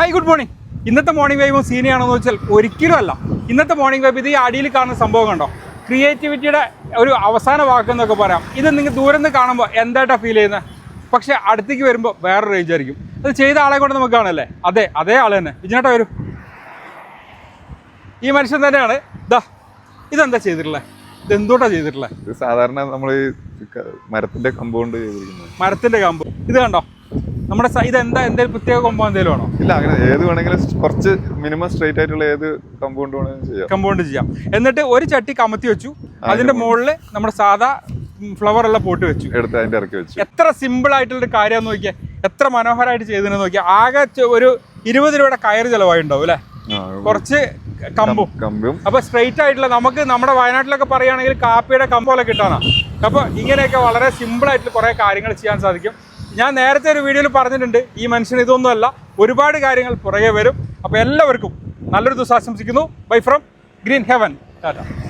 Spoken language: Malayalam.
ഹായ് ഗുഡ് മോർണിംഗ് ഇന്നത്തെ മോർണിംഗ് വൈബും സീനിയാണെന്ന് വെച്ചാൽ ഒരിക്കലും അല്ല. ഇന്നത്തെ മോർണിംഗ് വൈബ് ഇത് ഈ അടിയിൽ കാണുന്ന സംഭവം കണ്ടോ? ക്രിയേറ്റിവിറ്റിയുടെ ഒരു അവസാന വാക്കെന്നൊക്കെ പറയാം. ഇത് നിങ്ങൾ ദൂരെ നിന്ന് കാണുമ്പോൾ എന്തായിട്ടാണ് ഫീൽ ചെയ്യുന്നത്? പക്ഷേ അടുത്തേക്ക് വരുമ്പോൾ വേറെ റേഞ്ച് ആയിരിക്കും. അത് ചെയ്ത ആളെ കൊണ്ട് നമുക്ക് കാണല്ലേ? അതെ അതേ ആൾ തന്നെ. വിജനേട്ടാ വരും. ഈ മനുഷ്യൻ തന്നെയാണ്. ദാ ഇതെന്താ ചെയ്തിട്ടുള്ളത് ഇത് ചെയ്തിട്ടുള്ളത് സാധാരണ നമ്മൾ മരത്തിന്റെ കമ്പൗണ്ട് ചെയ്തിരിക്കുന്നത്. മരത്തിന്റെ കമ്പ് ഇത് കണ്ടോ? നമ്മുടെ ഇത് എന്താ എന്തെങ്കിലും പ്രത്യേക കൊമ്പോ എന്തെങ്കിലും ആണോ? ഇല്ല അങ്ങനെ ഏത് വേണമെങ്കിലും കുറച്ച് മിനിമം സ്ട്രൈറ്റ് ആയിട്ടുള്ള ഏത് കമ്പൗണ്ട് വേണമെങ്കിലും ചെയ്യാം. കമ്പൗണ്ട് ചെയ്യാം. എന്നിട്ട് ഒരു ചട്ടി കമത്തി വെച്ചു. അതിന്റെ മുകളിൽ നമ്മുടെ സാധാ ഫ്ലവർ ഉള്ള പോട്ട് വെച്ചു. എടുത്ത് അതിന്റെ ഇറക്കി വെച്ചു. എത്ര സിമ്പിൾ ആയിട്ടുള്ള ഒരു കാര്യം നോക്കിയാൽ എത്ര മനോഹരമായിട്ട് ചെയ്തതിനെ നോക്കിയാൽ ആകെ ഒരു ഇരുപത് രൂപയുടെ കയർ ചിലവായി ഉണ്ടാവും അല്ലേ കുറച്ച് കമ്പും. കമ്പും. അപ്പൊ സ്ട്രെയിറ്റ് ആയിട്ടുള്ള നമുക്ക് നമ്മുടെ വയനാട്ടിലൊക്കെ പറയുകയാണെങ്കിൽ കാപ്പിയുടെ കമ്പോളൊക്കെ കിട്ടാനാണ് അപ്പൊ ഇങ്ങനെയൊക്കെ വളരെ സിമ്പിൾ ആയിട്ട് കുറെ കാര്യങ്ങൾ ചെയ്യാൻ സാധിക്കും. ഞാൻ നേരത്തെ ഒരു വീഡിയോയിൽ പറഞ്ഞിട്ടുണ്ട് ഈ മനുഷ്യന് ഇതൊന്നുമല്ല. ഒരുപാട് കാര്യങ്ങൾ പുറകെ വരും. അപ്പോൾ എല്ലാവർക്കും നല്ലൊരു ദിവസം ആശംസിക്കുന്നു. Bye from green heaven tata